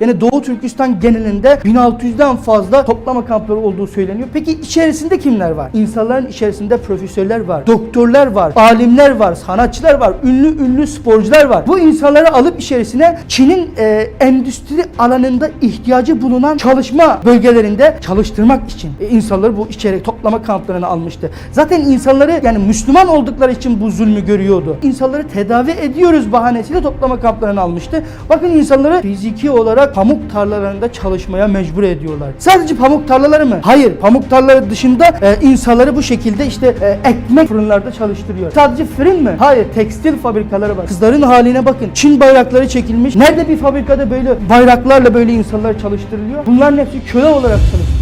Yani Doğu Türkistan genelinde 1600'den fazla toplama kampları olduğu söyleniyor. Peki içerisinde kimler var? İnsanların içerisinde profesörler var, doktorlar var, alimler var, sanatçılar var, ünlü ünlü sporcular var. Bu insanları alıp içerisine Çin'in e, endüstri alanında ihtiyacı bulunan çalışma bölgelerinde çalıştırmak için e, insanları bu içeri toplama kamplarına almıştı. Zaten insanları yani Müslüman oldukları için bu zulmü görüyordu. İnsanları tedavi ediyoruz bahanesiyle toplama kamplarına almıştı. Bakın insanları fiziki olarak pamuk tarlalarında çalışmaya mecbur ediyorlar. Sadece pamuk tarlaları mı? Hayır. Pamuk tarlaları dışında e, insanları bu şekilde işte e, ekmek fırınlarda çalıştırıyor. Sadece fırın mı? Hayır. Tekstil fabrikaları var. Kızların haline bakın. Çin bayrakları çekilmiş. Nerede bir fabrikada böyle bayraklarla böyle insanlar çalıştırılıyor? Bunların hepsi köle olarak çalıştırılıyor.